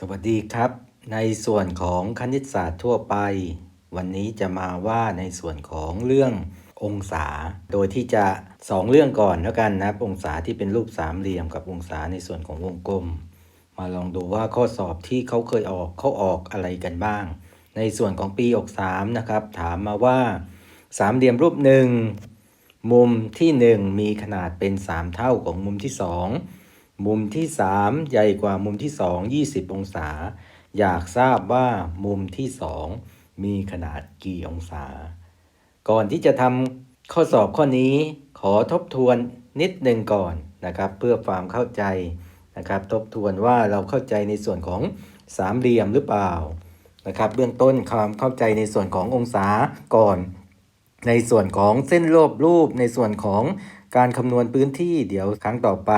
สวัสดีครับ ในส่วนของคณิตศาสตร์ทั่วไป วันนี้จะมาว่าในส่วนของเรื่ององศา โดยที่จะ 2 เรื่องก่อนแล้วกันนะองศาที่เป็นรูปสามเหลี่ยมกับองศาในส่วนของวงกลม มาลองดูว่าข้อสอบที่เขาเคยออกเขาออกอะไรกันบ้าง ในส่วนของปีอก3นะครับ ถามมาว่าสามเหลี่ยมรูปหนึ่งมุมทีหนึ่1 มีขนาดเป็น 3 เท่าของมุมที่ 2 มุมที่ 3 ใหญ่กว่ามุมที่ 2 20 องศา อยากทราบว่ามุมที่ 2 มีขนาดกี่องศา ก่อนที่จะทำข้อสอบข้อนี้ขอทบทวนนิดหนึ่งก่อนนะครับ เพื่อความเข้าใจนะครับ ทบทวนว่าเราเข้าใจในส่วนของสามเหลี่ยมหรือเปล่านะครับ เบื้องต้นความเข้าใจในส่วนขององศาก่อน ในส่วนของเส้นรอบรูปในส่วนของ การคำนวณพื้นที่เดี๋ยวครั้งต่อไป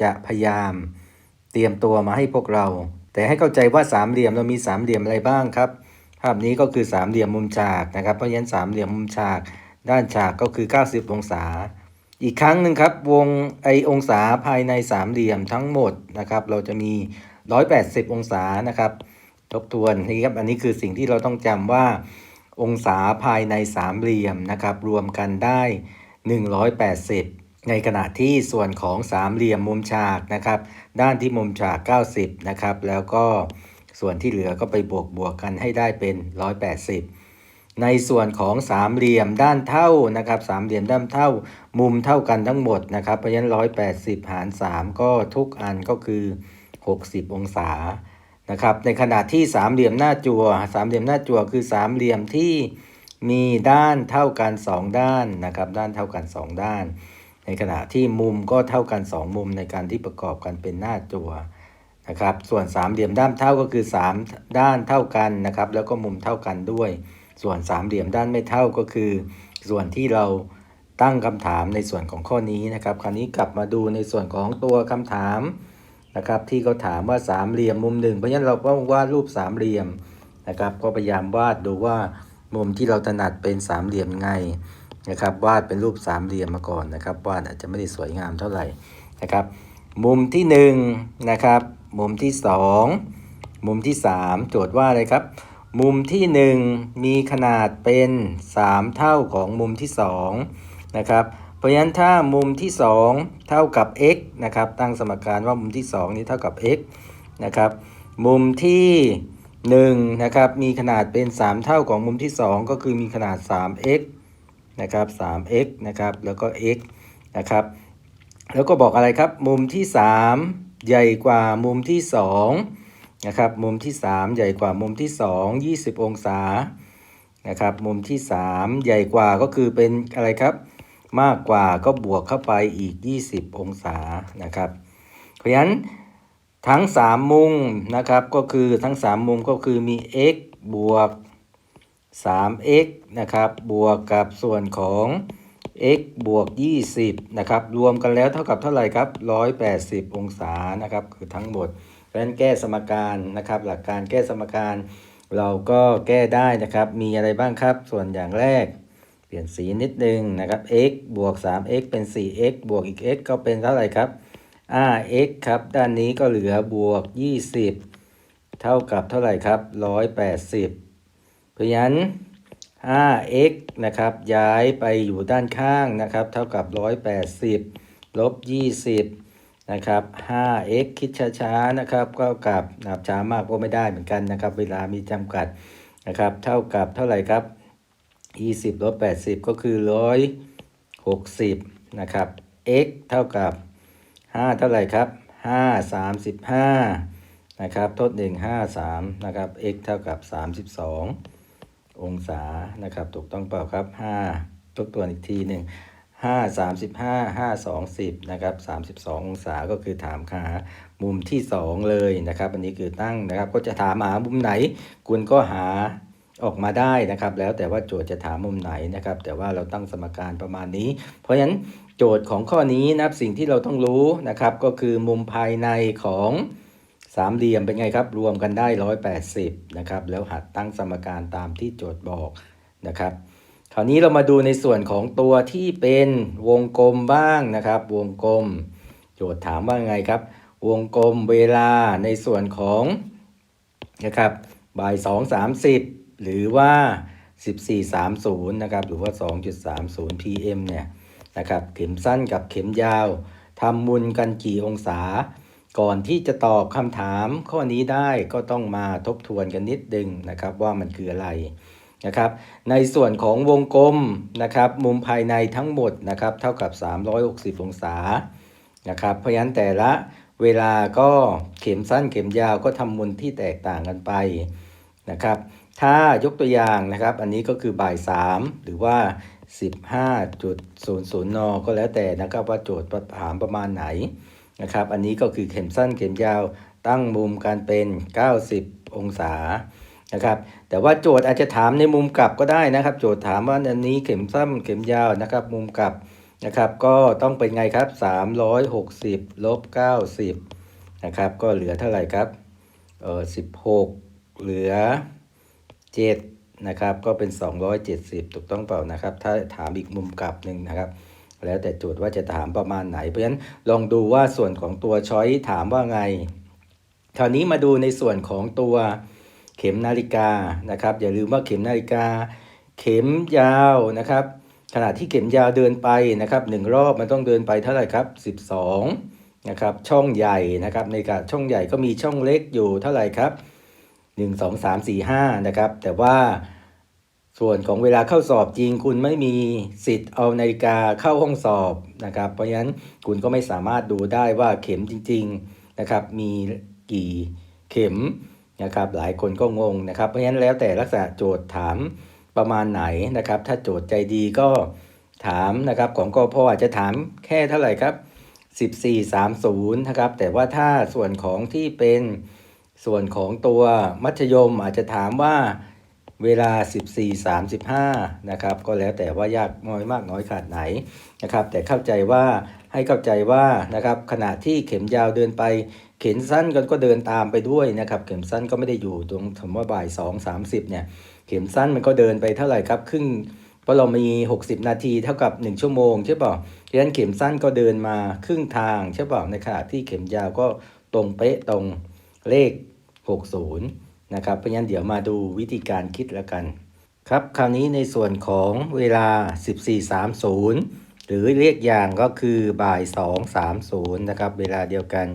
จะพยายาม เตรียมตัวมาให้พวกเรา แต่ให้เข้าใจว่าสามเหลี่ยมเรามีสามเหลี่ยมอะไรบ้างครับ ภาพนี้ก็คือสามเหลี่ยมมุมฉากนะครับเพราะฉะนั้นสามเหลี่ยมมุมฉาก ด้านฉากก็คือ 90 องศา อีกครั้งหนึ่งครับ วงไอองศาภายในสามเหลี่ยมทั้งหมดนะครับ เราจะมี 180 องศานะครับ ทบทวนนี่ครับอันนี้คือสิ่งที่เราต้องจำว่าองศาภายในสามเหลี่ยมนะครับ รวมกันได้ 180 ในขณะที่ส่วนของสามเหลี่ยมมุมฉากนะครับ ด้านที่มุมฉาก 90 นะครับ แล้วก็ส่วนที่เหลือก็ไปบวกบวกกันให้ได้เป็น 180 ในส่วนของสามเหลี่ยมด้านเท่านะครับสามเหลี่ยมด้านเท่า มุมเท่ากันทั้งหมดนะครับ เพราะฉะนั้น 180 หาร 3 ก็ทุกอันก็คือ 60 องศานะครับ ในขณะที่สามเหลี่ยมหน้าจั่วสามเหลี่ยมหน้าจั่วคือสามเหลี่ยมที่ มีด้านเท่ากัน 2 ด้านนะครับ ด้านเท่ากัน 2 ด้าน ในขณะที่มุมก็เท่ากัน 2 มุมในการที่ประกอบกันเป็นหน้าจั่วนะครับ ส่วนสามเหลี่ยมด้านเท่าก็คือ 3 ด้านเท่ากันนะครับ แล้วก็มุมเท่ากันด้วย ส่วนสามเหลี่ยมด้านไม่เท่าก็คือ ส่วนที่เราตั้งคำถามในส่วนของข้อนี้นะครับ คราวนี้กลับมาดูในส่วนของตัวคำถามนะครับ ที่เขาถามว่าสามเหลี่ยมมุมหนึ่งเพราะฉะนั้นเราก็วาดรูปสามเหลี่ยมนะครับ ก็พยายามวาดดูว่า มุมที่เราถนัดเป็นสามเหลี่ยมไงนะครับ วาดเป็นรูปสามเหลี่ยมมาก่อนนะครับ วาดอาจจะไม่ได้สวยงามเท่าไหร่นะครับ มุมที่หนึ่งนะครับ มุมที่สองมุมที่สามโจทย์ว่าอะไรครับ มุมที่หนึ่งมีขนาดเป็น 3 เท่าของมุมที่2นะครับ เพราะฉะนั้นถ้ามุมที่ 2 เท่ากับ x นะครับ ตั้งสมการว่ามุมที่ 2 นี้เท่ากับ x นะครับ มุมที่ 1นะครับมีขนาดเป็น 3 เท่าของมุมที่ 2 ก็คือมีขนาด 3x นะครับ 3x นะครับแล้วก็ x นะครับแล้วก็บอกอะไรครับมุมที่ 3 ใหญ่กว่ามุมที่2นะครับมุมที่ 3 ใหญ่กว่ามุมที่ 2 20 องศานะครับมุมที่ 3 ใหญ่กว่าก็คือเป็นอะไรครับ มากกว่าก็บวกเข้าไปอีก 20 องศานะครับเพราะฉะนั้น ทั้ง 3 มุมนะครับก็คือทั้ง 3 มุมก็คือมี x บวก 3x นะครับบวกกับส่วนของ x บวก 20 นะครับ รวมกันแล้วเท่ากับเท่าไหร่ครับ 180 องศานะครับ คือทั้งหมดเพราะฉะนั้นแก้สมการนะครับ หลักการแก้สมการ เราก็แก้ได้นะครับ มีอะไรบ้างครับ ส่วนอย่างแรก เปลี่ยนสีนิดนึงนะครับ x บวก 3x เป็น 4x บวกอีก x ก็เป็นเท่าไหร่ครับ 5x ครับ ด้านนี้ก็เหลือบวก 20 เท่ากับเท่าไหร่ครับ 180 เพราะฉะนั้น 5x นะครับ ย้ายไปอยู่ด้านข้างนะครับ เท่ากับ 180 ลบ 20 นะครับ 5x คิดช้าๆ นะครับก็กับนับช้ามากก็ไม่ได้เหมือนกันนะครับ เวลามีจำกัดนะครับ เท่ากับเท่าไหร่ครับ 20 ลบ 80 ก็คือ 160 นะครับ x เท่ากับ 5 เท่าไหร่ครับ 5 35 นะครับทด1 5 3 นะครับ x เท่ากับ 32 องศา นะครับ ถูกต้องเปล่าครับ 5 ทบทวนอีกทีหนึ่ง5 35 5 20นะครับ 32 องศาก็คือถามหามุมที่ 2 เลยนะครับ อันนี้คือตั้งนะครับ ก็จะถามหามุมไหน คุณก็หาออกมาได้นะครับ แล้วแต่ว่าโจทย์จะถามมุมไหนนะครับ แต่ว่าเราตั้งสมการประมาณนี้ เพราะฉะนั้น โจทย์ของข้อนี้นะครับสิ่งที่เราต้องรู้นะครับ ก็คือมุมภายในของสามเหลี่ยมเป็นไงครับ รวมกันได้ 180นะครับแล้วหัดตั้งสมการตามที่โจทย์บอกนะครับ คราวนี้เรามาดูในส่วนของตัวที่เป็นวงกลมบ้างนะครับ วงกลม โจทย์ถามว่าไงครับ วงกลมเวลาในส่วนของนะครับบ่าย2 30 หรือว่า 1430นะครับหรือว่า 2.30 pm เนี่ย นะครับ เข็มสั้นกับเข็มยาวทำมุนกันกี่องศา ก่อนที่จะตอบคำถามข้อนี้ได้ก็ต้องมาทบทวนกันนิดนึงนะครับว่ามันคืออะไรนะครับ ในส่วนของวงกลมนะครับ มุมภายในทั้งหมดนะครับ เท่ากับ 360 องศานะครับ เพราะฉะนั้นแต่ละเวลาก็เข็มสั้นเข็มยาวก็ทำมุนที่แตกต่างกันไปนะครับ ถ้ายกตัวอย่างนะครับ อันนี้ก็คือบ่าย 3 หรือว่า 15.00 น ก็แล้วแต่นะครับว่าโจทย์ถามประมาณไหนนะครับ อันนี้ก็คือเข็มสั้นเข็มยาวตั้งมุมการเป็น 90 องศานะครับแต่ว่าโจทย์อาจจะถามในมุมกลับก็ได้นะครับ โจทย์ถามว่าอันนี้เข็มสั้นเข็มยาวนะครับ มุมกลับนะครับ ก็ต้องเป็นไงครับ 360ลบ90นะครับ ก็เหลือเท่าไหร่ครับเออ16 เหลือ 7 นะครับ ก็เป็น 270 ถูกต้องเปล่านะครับ ถ้าถามอีกมุมกลับหนึ่งนะครับ แล้วแต่โจทย์ว่าจะถามประมาณไหน เพราะฉะนั้นลองดูว่าส่วนของตัวช้อยถามว่าไงคราวนี้มาดูในส่วนของตัวเข็มนาฬิกานะครับ อย่าลืมว่าเข็มนาฬิกา เข็มยาวนะครับ ขณะที่เข็มยาวเดินไปนะครับหนึ่งรอบมันต้องเดินไปเท่าไหร่ครับ 12นะครับช่องใหญ่นะครับในการช่องใหญ่ก็มีช่องเล็กอยู่เท่าไหร่ครับ 1 2 3 4 5 นะครับ แต่ว่าส่วนของเวลาเข้าสอบจริง คุณไม่มีสิทธิ์เอานาฬิกาเข้าห้องสอบนะครับ เพราะฉะนั้นคุณก็ไม่สามารถดูได้ว่าเข็มจริง ๆนะครับ มีกี่เข็มนะครับ หลายคนก็งงนะครับ เพราะฉะนั้นแล้วแต่ลักษณะโจทย์ถามประมาณไหนนะครับ ถ้าโจทย์ใจดีก็ถามนะครับของกอพอาจจะถามแค่เท่าไหร่ครับ 1430 นะครับ แต่ว่าถ้าส่วนของที่เป็น ส่วนของตัวมัธยมอาจจะถามว่าเวลา 14.35 นะครับ ก็แล้วแต่ว่ายากน้อยมากน้อยขนาดไหนนะครับ แต่เข้าใจว่าให้เข้าใจว่านะครับขณะที่เข็มยาวเดินไป เข็มสั้นก็ก็เดินตามไปด้วยนะครับ เข็มสั้นก็ไม่ได้อยู่ตรงคำว่าบ่าย 2 30 เนี่ย เข็มสั้นมันก็เดินไปเท่าไหร่ครับ ครึ่งเพราะเรามี 60 นาทีเท่ากับ 1 ชั่วโมงใช่ป่ะฉะนั้นเข็มสั้นก็เดินมาครึ่งทางใช่ป่ะในขณะที่เข็มยาวก็ตรงเป๊ะตรง เลข 60 นะครับ เพราะฉะนั้นเดี๋ยวมาดูวิธีการคิดแล้วกัน ครับ คราวนี้ในส่วนของเวลา 14.30 หรือเรียกอย่างก็คือบ่าย 2.30 นะครับ เวลาเดียวกัน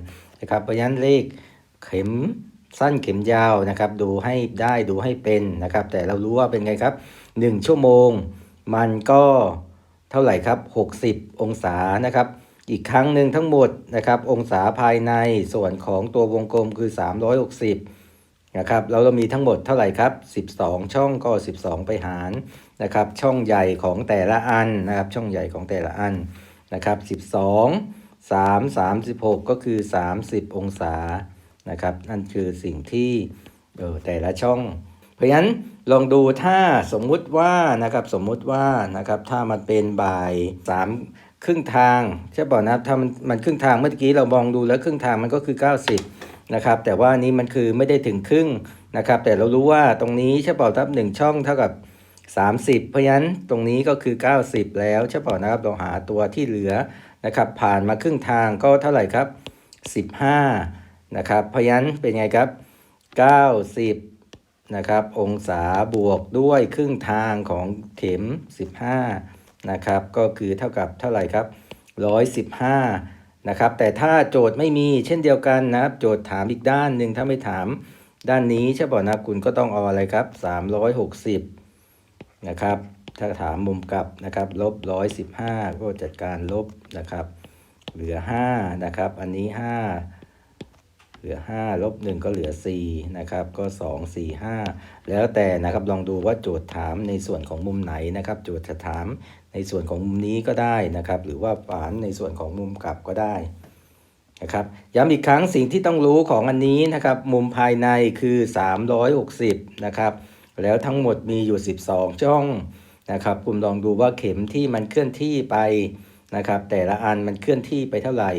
นะครับ เพราะฉะนั้นเลขเข็มสั้นเข็มยาวนะครับ ดูให้ได้ดูให้เป็นนะครับ แต่เรารู้ว่าเป็นไงครับ 1 ชั่วโมง มันก็เท่าไหร่ครับ 60 องศานะครับ อีกครั้งหนึ่งทั้งหมดนะครับ องศาภายในส่วนของตัววงกลมคือ 360นะครับเราเรามีทั้งหมดเท่าไหร่ครับ 12 ช่องก็ 12 ไปหารนะครับ ช่องใหญ่ของแต่ละอันนะครับ ช่องใหญ่ของแต่ละอันนะครับ 12 3 36 ก็คือ 30 องศานะครับ นั่นคือสิ่งที่เออแต่ละช่อง เพราะฉะนั้นลองดูถ้าสมมุติว่านะครับสมมุติว่านะครับถ้ามันเป็นบ่ายสาม ครึ่งทางใช่ป่ะนะถ้ามันมันครึ่งทางเมื่อกี้เรามองดูแล้วครึ่งทางมันก็คือ 90นะครับแต่ว่านี้มันคือไม่ได้ถึงครึ่งนะครับแต่เรารู้ว่าตรงนี้ใช่ป่ะทับหนึ่งช่องเท่ากับ 30 เพราะฉะนั้นตรงนี้ก็คือ 90 แล้วใช่ป่ะนะครับเราหาตัวที่เหลือนะครับผ่านมาครึ่งทางก็เท่าไหร่ครับ 15นะครับเพราะฉะนั้นเป็นไงครับ 90นะครับองศาบวกด้วยครึ่งทางของเข็ม 15 นะครับก็คือเท่ากับเท่าไหร่ครับ 115นะครับแต่ถ้าโจทย์ไม่มีเช่นเดียวกันนะครับโจทย์ถามอีกด้านหนึ่งถ้าไม่ถามด้านนี้ใช่ป่ะนะคุณก็ต้องเอาอะไรครับ 360นะครับถ้าถามมุมกลับนะครับลบ115 ก็จัดการลบนะครับ เหลือ5นะครับอันนี้ 5เหลือ 5 ลบ 1 ก็เหลือ 4 นะครับ ก็ 2 4 5 แล้วแต่นะครับ ลองดูว่าโจทย์ถามในส่วนของมุมไหนนะครับ โจทย์จะถาม ในส่วนของมุมนี้ก็ได้นะครับ หรือว่าถามในส่วนของมุมกลับก็ได้นะครับย้ำอีกครั้งสิ่งที่ต้องรู้ของอันนี้นะครับ มุมภายในคือ 360 นะครับ แล้วทั้งหมดมีอยู่ 12 ช่องนะครับคุณลองดูว่าเข็มที่มันเคลื่อนที่ไปนะครับ แต่ละอันมันเคลื่อนที่ไปเท่าไหร่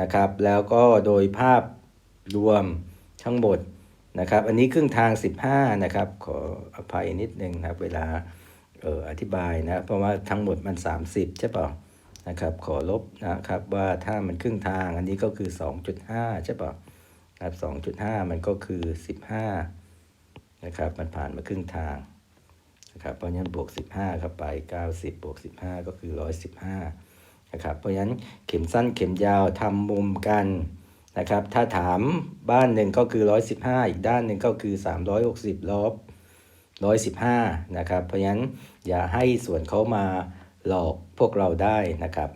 นะครับ แล้วก็โดยภาพรวมทั้งหมดนะครับ อันนี้ครึ่งทาง 15 นะครับ ขออภัยนิดนึงนะครับ เวลา อออธิบายนะ เพราะว่าทั้งหมดมัน 30 ใช่เปล่านะครับ ขอลบนะครับว่าถ้ามันครึ่งทางอันนี้ก็คือ 2.5 ใช่ป่ะครับ2.5 มันก็คือ 15 นะครับ มันผ่านมาครึ่งทางนะครับ เพราะฉะนั้นบวก 15 เข้าไป 90 บวก 15 ก็คือ 115 นะครับ เพราะฉะนั้นเข็มสั้นเข็มยาวทำมุมกันนะครับ ถ้าถามบ้านหนึ่งก็คือ 115 อีกด้านหนึ่งก็คือ 360 ลบ 115 นะครับ เพราะฉะนั้นอย่าให้ส่วนเขามาหลอกพวกเราได้นะครับ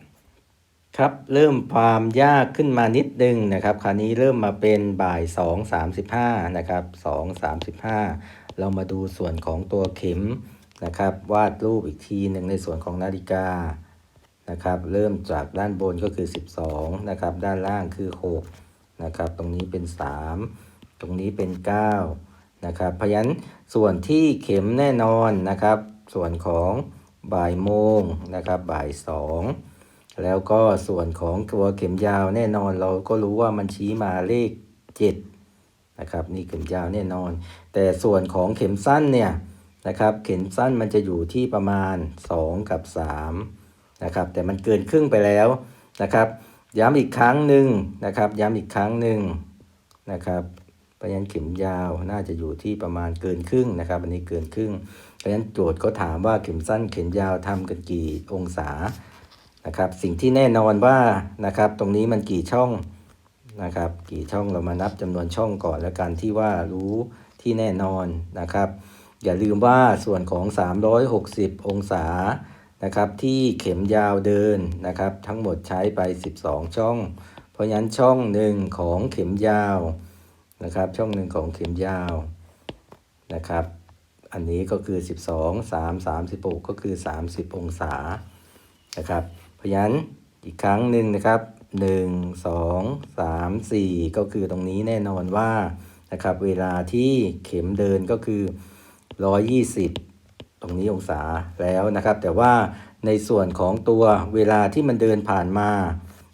ครับเริ่มความยากขึ้นมานิดนึงนะครับ คราวนี้เริ่มมาเป็นบ่าย 2 35นะครับ2 35 เรามาดูส่วนของตัวเข็มนะครับ วาดรูปอีกทีหนึ่งในส่วนของนาฬิกานะครับ เริ่มจากด้านบนก็คือ 12นะครับ ด้านล่างคือ 6นะครับ ตรงนี้เป็น 3 ตรงนี้เป็น 9 นะครับเพราะฉะนั้นส่วนที่เข็มแน่นอนนะครับ ส่วนของบ่ายโมงนะครับบ่ายสองแล้วก็ส่วนของตัวเข็มยาวแน่นอนเราก็รู้ว่ามันชี้มาเลข7นะครับนี่เข็มยาวแน่นอน แต่ส่วนของเข็มสั้นเนี่ยนะครับเข็มสั้นมันจะอยู่ที่ประมาณ 2 กับ3นะครับแต่มันเกินครึ่งไปแล้วนะครับ ย้ำอีกครั้งหนึ่งนะครับ ย้ำอีกครั้งหนึ่งนะครับ เพราะฉะนั้นเข็มยาวน่าจะอยู่ที่ประมาณเกินครึ่งนะครับ อันนี้เกินครึ่ง เพราะฉะนั้นโจทย์ก็ถามว่าเข็มสั้นเข็มยาวทำกันกี่องศานะครับ สิ่งที่แน่นอนว่านะครับ ตรงนี้มันกี่ช่องนะครับ กี่ช่องเรามานับจำนวนช่องก่อนแล้วกันที่ว่ารู้ที่แน่นอนนะครับ อย่าลืมว่าส่วนของ 360 องศานะครับ ที่เข็มยาวเดินนะครับ ทั้งหมดใช้ไป 12 ช่อง เพราะฉะนั้นช่องหนึ่งของเข็มยาว นะครับ ช่องหนึ่งของเข็มยาวนะครับ อันนี้ก็คือ 12 3 36 ก็คือ 30 องศานะครับ เพราะฉะนั้นอีกครั้งหนึ่งนะครับ 1 2 3 4 ก็คือตรงนี้แน่นอนว่านะครับเวลาที่เข็มเดินก็คือ 120 ตรงนี้องศาแล้วนะครับ แต่ว่าในส่วนของตัวเวลาที่มันเดินผ่านมา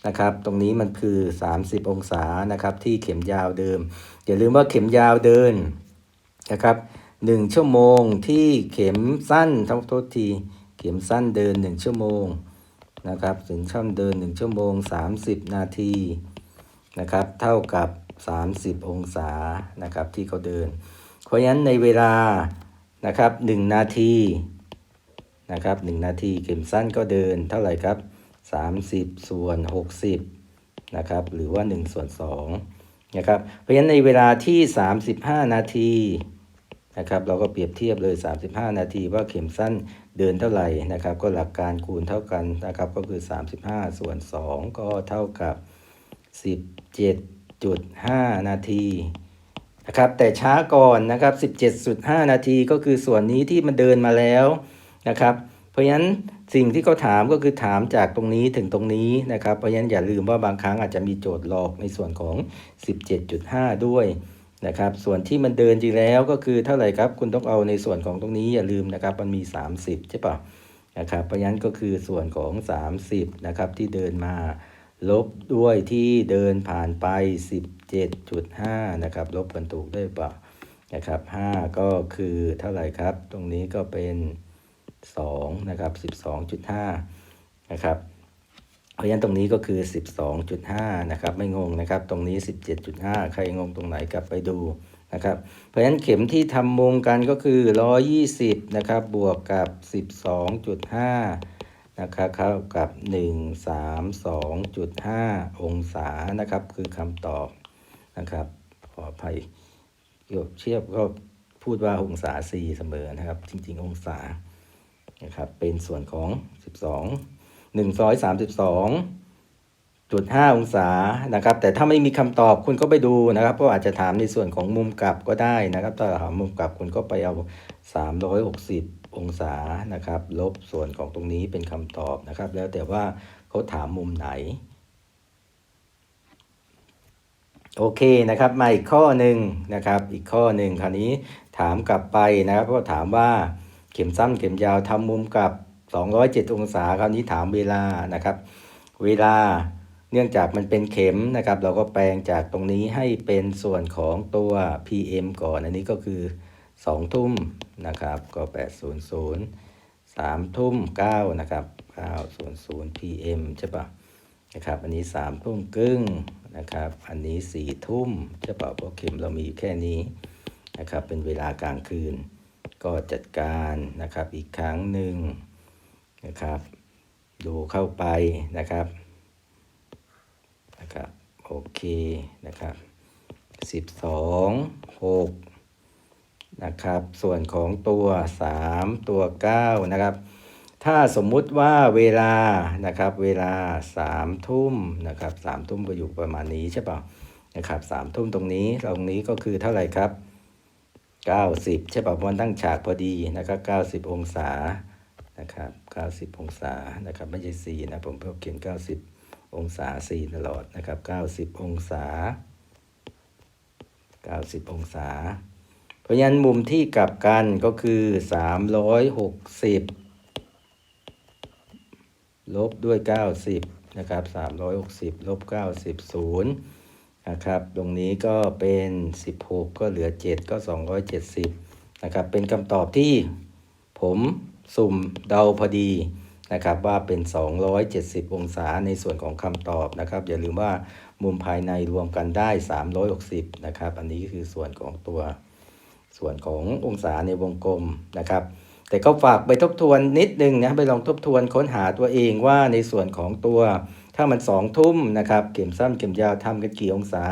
นะครับ ตรงนี้มันคือ 30 องศานะครับ ที่เข็มยาวเดิม อย่าลืมว่าเข็มยาวเดินนะครับ1ชั่วโมงที่เข็มสั้นทั้งโทษทีเข็มสั้นเดิน1ชั่วโมงนะครับถึงช่องเดิน1ชั่วโมง30นาทีนะครับเท่ากับ30องศานะครับที่เขาเดิน เพราะฉะนั้นในเวลานะครับ1นาทีนะครับ1นาทีเข็มสั้นก็เดินเท่าไหร่ครับ30ส่วน60นะครับหรือว่า1ส่วน2 นะครับ เพราะฉะนั้นในเวลาที่ 35 นาทีนะครับ เราก็เปรียบเทียบเลย 35 นาทีว่าเข็มสั้นเดินเท่าไหร่นะครับ ก็หลักการคูณเท่ากันนะครับ ก็คือ 35 ส่วน 2 ก็เท่ากับ 17.5 นาทีนะครับแต่ช้าก่อนนะครับ 17.5 นาทีก็คือส่วนนี้ที่มันเดินมาแล้วนะครับ เพราะฉะนั้น สิ่งที่เขาถามก็คือถามจากตรงนี้ถึงตรงนี้นะครับ เพราะฉะนั้นอย่าลืมว่าบางครั้งอาจจะมีโจทย์หลอกในส่วนของ 17.5 ด้วยนะครับ ส่วนที่มันเดินจริงแล้วก็คือเท่าไหร่ครับ คุณต้องเอาในส่วนของตรงนี้อย่าลืมนะครับ มันมี 30 ใช่ปะนะครับ เพราะฉะนั้นก็คือส่วนของ 30 นะครับที่เดินมา ลบด้วยที่เดินผ่านไป 17.5 นะครับ ลบกันถูกได้ปะนะครับ 5 ก็คือเท่าไหร่ครับ ตรงนี้ก็เป็น 2นะครับ12.5นะครับเพราะฉะนั้นตรงนี้ก็คือ 12.5นะครับไม่งงนะครับตรงนี้ 17.5 ใครงงตรงไหนกลับไปดูนะครับเพราะฉะนั้นเข็มที่ทำมุมกันก็คือ 120นะครับบวกกับ 12.5นะครับเท่ากับ 132.5 องศานะครับคือคำตอบนะครับขออภัยเกี่ยวเทียบก็พูดว่าองศา C เสมอนะครับ จริง ๆ องศา นะครับเป็นส่วนของ 12หนึ่งร้อยสามสิบสองจุดห้าองศานะครับ แต่ถ้าไม่มีคำตอบคุณก็ไปดูนะครับเพราะอาจจะถามในส่วนของมุมกลับก็ได้นะครับ ถ้าถามมุมกลับคุณก็ไปเอาสามร้อยหกสิบองศานะครับ ลบส่วนของตรงนี้เป็นคำตอบนะครับ แล้วแต่ว่าเขาถามมุมไหนโอเคนะครับมาอีกข้อหนึ่งนะครับ อีกข้อหนึ่งคราวนี้ถามกลับไปนะครับก็ถามว่า ข็มสั้นเข็มยาวทำมุมกลับ 207 องศาคราวนี้ถามเวลานะครับ เวลาเนื่องจากมันเป็นเข็มนะครับ เราก็แปลงจากตรงนี้ให้เป็นส่วนของตัว PM ก่อน อันนี้ก็คือ 2 ทุ่มนะครับ ก็ 800 3ทุ่ม9นะครับ900 PM ใช่ปะนะครับ อันนี้ 3 ทุ่มครึ่งนะครับ อันนี้สี่ทุ่มใช่ปล่าเพราะเข็มเรามีแค่นี้นะครับ เป็นเวลากลางคืน ก็จัดการนะครับอีกครั้งหนึ่งนะครับ ดูเข้าไปนะครับนะครับโอเคนะครับสิบสองหกนะครับส่วนของตัวสามตัวเก้านะครับถ้าสมมุติว่าเวลานะครับเวลาสามทุ่มนะครับสามทุ่มก็อยู่ประมาณนี้ใช่เปล่านะครับสามทุ่มตรงนี้ตรงนี้ก็คือเท่าไหร่ครับ 90 ใช่ป่ะมันตั้งฉากพอดีนะครับ90 องศานะครับ90 องศานะครับไม่ใช่ 4 นะ ผมเพิ่งเขียน 90 องศา 4 ตลอดนะครับ 90 องศา 90 องศา เพราะฉะนั้นมุมที่กลับกันก็คือ 360 ลบด้วย 90 นะครับ 360 ลบ 90 0 นะครับ ตรงนี้ก็เป็น 16 ก็เหลือ 7 ก็ 270 นะครับ เป็นคำตอบที่ผมสุ่มเดาพอดีนะครับว่าเป็น 270 องศาในส่วนของคำตอบนะครับ อย่าลืมว่ามุมภายในรวมกันได้ 360 นะครับ อันนี้คือส่วนของตัวส่วนขององศาในวงกลมนะครับ แต่ก็ฝากไปทบทวนนิดนึงนะ ไปลองทบทวนค้นหาตัวเองว่าในส่วนของตัว ถ้ามันสองทุ่มนะครับเข็มสั้นเข็มยาวทำกันกี่องศา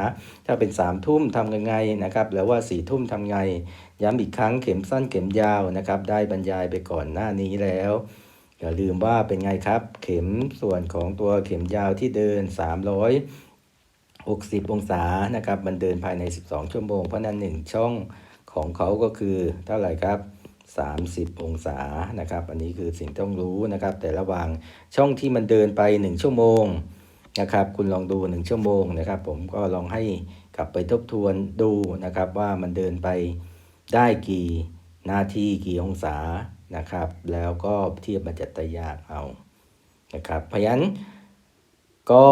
ถ้าเป็นสามทุ่มทำกันไงนะครับแล้วว่าสี่ทุ่มทำไง ย้ำอีกครั้งเข็มสั้นเข็มยาวนะครับ ได้บรรยายไปก่อนหน้านี้แล้วอย่าลืมว่าเป็นไงครับ เข็มส่วนของตัวเข็มยาวที่เดิน 360 องศานะครับ มันเดินภายใน 12 ชั่วโมง เพราะนั้นหนึ่งช่องของเขาก็คือเท่าไหร่ครับ 30 องศานะครับ อันนี้คือสิ่งต้องรู้นะครับ แต่ระหว่างช่องที่มันเดินไป 1 ชั่วโมงนะครับ คุณลองดู 1 ชั่วโมงนะครับ ผมก็ลองให้กลับไปทบทวนดูนะครับ ว่ามันเดินไปได้กี่นาทีกี่องศานะครับ แล้วก็เทียบมาจัตยากเอานะครับ เพราะฉะนั้นก็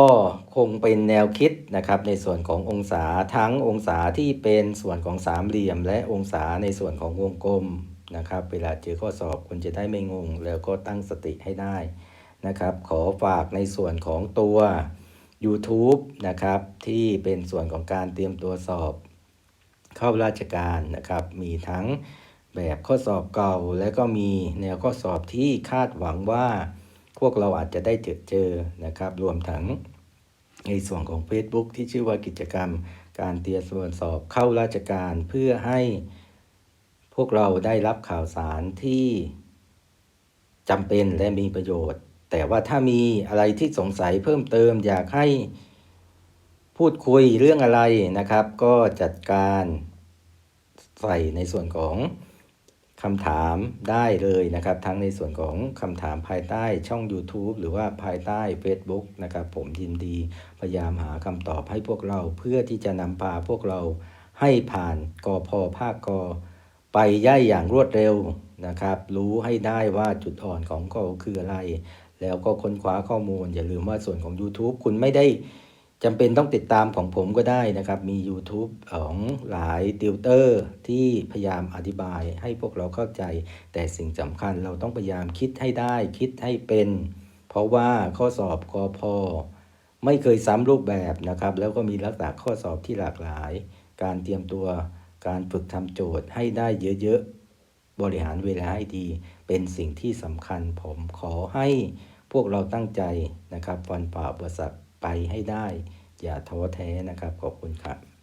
คงเป็นแนวคิดนะครับในส่วนขององศาทั้งองศาที่เป็นส่วนของสามเหลี่ยม และองศาในส่วนของวงกลม นะครับ เวลาเจอข้อสอบคุณจะได้ไม่งง แล้วก็ตั้งสติให้ได้นะครับ ขอฝากในส่วนของตัว YouTube นะครับ ที่เป็นส่วนของการเตรียมตัวสอบ เข้าราชการนะครับ มีทั้งแบบข้อสอบเก่า และก็มีแนวข้อสอบที่คาดหวังว่า พวกเราอาจจะได้เจอเจอนะครับ รวมทั้งในส่วนของ Facebook ที่ชื่อว่ากิจกรรม การเตรียมส่วนสอบเข้าราชการเพื่อให้ พวกเราได้รับข่าวสารที่จำเป็นและมีประโยชน์ แต่ว่าถ้ามีอะไรที่สงสัยเพิ่มเติมอยากให้พูดคุยเรื่องอะไรนะครับ ก็จัดการใส่ในส่วนของคำถามได้เลยนะครับ ทั้งในส่วนของคำถามภายใต้ช่อง YouTube หรือว่าภายใต้ Facebook นะครับ ผมยินดีพยายามหาคำตอบให้พวกเราเพื่อที่จะนำพาพวกเราให้ผ่านกอพอภาคกอ ไปย่ายอย่างรวดเร็วนะครับ รู้ให้ได้ว่าจุดอ่อนของเขาคืออะไร แล้วก็ค้นคว้าข้อมูล อย่าลืมว่าส่วนของ YouTube คุณไม่ได้จำเป็นต้องติดตามของผมก็ได้นะครับ มี YouTube ของหลายติวเตอร์ที่พยายามอธิบายให้พวกเราเข้าใจ แต่สิ่งสำคัญเราต้องพยายามคิดให้ได้ คิดให้เป็น เพราะว่าข้อสอบกอพอไม่เคยซ้ำรูปแบบนะครับ แล้วก็มีลักษณะข้อสอบที่หลากหลาย การเตรียมตัว การฝึกทำโจทย์ให้ได้เยอะๆ บริหารเวลาให้ดี เป็นสิ่งที่สำคัญผมขอให้พวกเราตั้งใจนะครับฟันฝ่าอุปสรรคไปให้ได้ อย่าท้อแท้นะครับ ขอบคุณครับ